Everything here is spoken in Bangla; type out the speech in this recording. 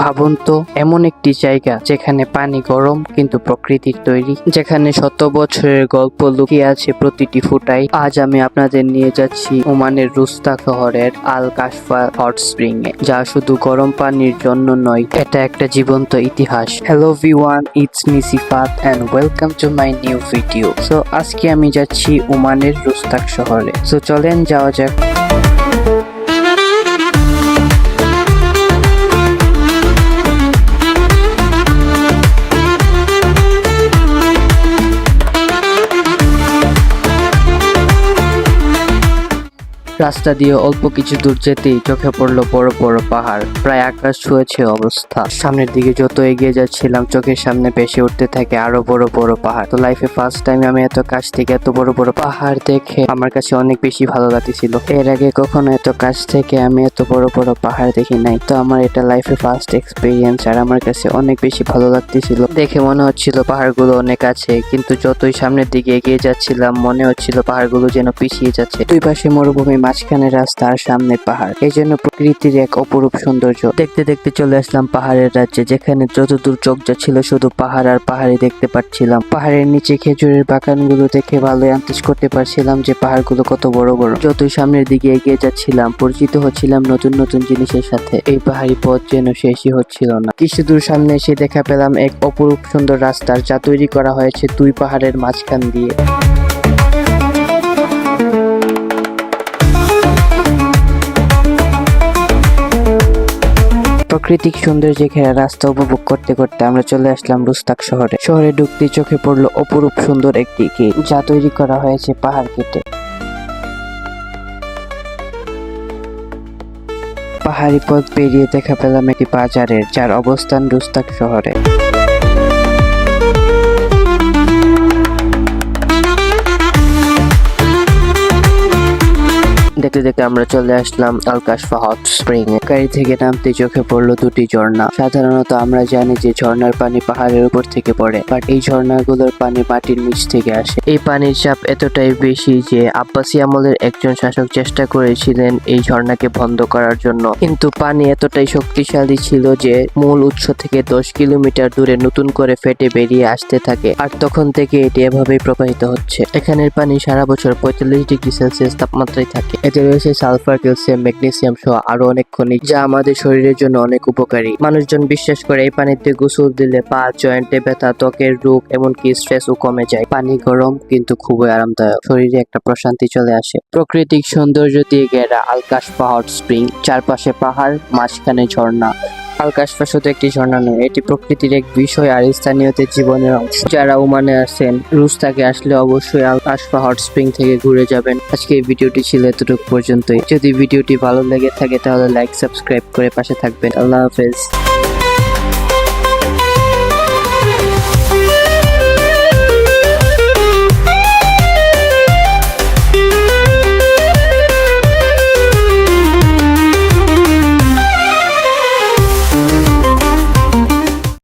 ভাবুন তো এমন একটি জায়গা যেখানে পানি গরম কিন্তু প্রকৃতির তৈরি, যেখানে শত বছরের গল্প লুকিয়ে আছে প্রতিটি ফুটাই আজ আমি আপনাদের নিয়ে যাচ্ছি ওমানের রুস্তা শহরের আল কাশফা হট স্প্রিং এ, যা শুধু গরম পানির জন্য নয়, এটা একটা জীবন্ত ইতিহাস। Hello V1 it's me Sifat and welcome to my new video so আজকে আমি যাচ্ছি ওমানের রুস্তাক শহরে। সো চলেন যাওয়া যাক। রাস্তা দিয়ে অল্প কিছু দূর যেতেই চোখে পড়ল বড় বড় পাহাড়। প্রায় আকাশ ছুঁয়েছে অবস্থা। সামনের দিকে যত এগিয়ে যাচ্ছিলাম, চোখের সামনে ভেসে উঠতে থাকে আরও বড় বড় পাহাড়। তো লাইফে ফার্স্ট টাইম আমি এত কাছ থেকে এত বড় বড় পাহাড় দেখে আমার কাছে অনেক বেশি ভালো লাগতেছিল। এর আগে কখনো এত কাছ থেকে আমি এত বড় বড় পাহাড় দেখি নাই। তো আমার এটা লাইফে ফার্স্ট এক্সপিরিয়েন্স আর আমার কাছে অনেক বেশি ভালো লাগতেছিল। দেখে মনে হচ্ছিল পাহাড়গুলো অনেক আছে, কিন্তু যতই সামনের দিকে এগিয়ে যাচ্ছিলাম, মনে হচ্ছিল পাহাড়গুলো যেন পিছিয়ে যাচ্ছে। দুই পাশে মরুভূমি মাঝখানে রাস্তা আর সামনে পাহাড়। এই জন্য প্রকৃতির এক অপরূপ সৌন্দর্য। দেখতে দেখতে চলে আসলাম পাহাড়ের রাজ্যে, যেখানে যতদূর চোখ যাচ্ছিল শুধু পাহাড় আর পাহাড়ে দেখতে পাচ্ছিলাম। পাহাড়ের নিচে খেজুরের বাগানগুলো দেখে ভালোই আন্দাজ করতে পারছিলাম যে পাহাড়গুলো কত বড় বড়। যতই সামনের দিকে এগিয়ে যাচ্ছিলাম, পরিচিত হচ্ছিলাম নতুন নতুন জিনিসের সাথে। এই পাহাড়ি পথ যেন শেষই হচ্ছিল না। কিছু দূর সামনে এসে দেখা পেলাম এক অপরূপ সুন্দর রাস্তার, যা তৈরি করা হয়েছে দুই পাহাড়ের মাঝখান দিয়ে। প্রাকৃতিক সৌন্দর্যে ঘেরা রাস্তা উপভোগ করতে করতে আমরা চলে আসলাম রুস্তাক শহরে। শহরে ঢুকতে চোখে পড়ল অপরূপ সুন্দর একটি গেট যা তৈরি করা হয়েছে পাহাড় কেটে পাহাড়ি পথ পেরিয়ে দেখা পেলাম একটি বাজারের, যার অবস্থান রুস্তাক শহরে। দেখতে দেখতে আমরা চলে আসলাম আলকাশফা হট স্প্রিং এ। গাড়ি থেকে নামতে চোখে পড়ল দুটি ঝর্ণা। সাধারণত আমরা জানি যে ঝর্ণার পানি পাহাড়ের উপর থেকে পড়ে বাট এই ঝর্ণাগুলোর পানি মাটির নিচ থেকে আসে। এই পানির চাপ এতটাই বেশি যে আব্বাসি আমলের একজন শাসক চেষ্টা করেছিলেন এই ঝর্ণাকে বন্ধ করার জন্য। কিন্তু পানি এতটাই শক্তিশালী ছিল যে মূল উৎস থেকে দশ কিলোমিটার দূরে নতুন করে ফেটে বেরিয়ে আসতে থাকে, আর তখন থেকে এটি এভাবেই প্রবাহিত হচ্ছে। এখানের পানি সারা বছর পঁয়তাল্লিশ ডিগ্রি সেলসিয়াস তাপমাত্রায় থাকে। এতে রয়েছে সালফার, ক্যালসিয়াম, ম্যাগনেসিয়াম সহ আরও অনেক খনিজ, যা আমাদের শরীরের জন্য অনেক উপকারী। মানুষজন বিশ্বাস করে এই পানিতে গোসল দিলে পা, জয়েন্টে ব্যথা, ত্বকের রোগ, এমনকি স্ট্রেস ও কমে যায়। পানি গরম কিন্তু খুবই আরামদায়ক। শরীরে একটা প্রশান্তি চলে আসে। প্রাকৃতিক সৌন্দর্য দিয়ে ঘেরা আলকাশ পাহাড় স্প্রিং, চারপাশে পাহাড়, মাঝখানে ঝর্ণা। আলকাশফা শ্বাসত একটি ঝর্ণা নয়। এটি প্রকৃতির এক বিষয় আর স্থানীয়দের জীবনের অংশ। যারা ওমানে আসেন রুশ থেকে আসলে অবশ্যই আলকাশফা হট স্প্রিং থেকে ঘুরে যাবেন। আজকে এই ভিডিওটি ছিল এতটুকু পর্যন্তই। যদি ভিডিওটি ভালো লেগে থাকে, তাহলে লাইক, সাবস্ক্রাইব করে পাশে থাকবেন। আল্লাহ হাফেজ।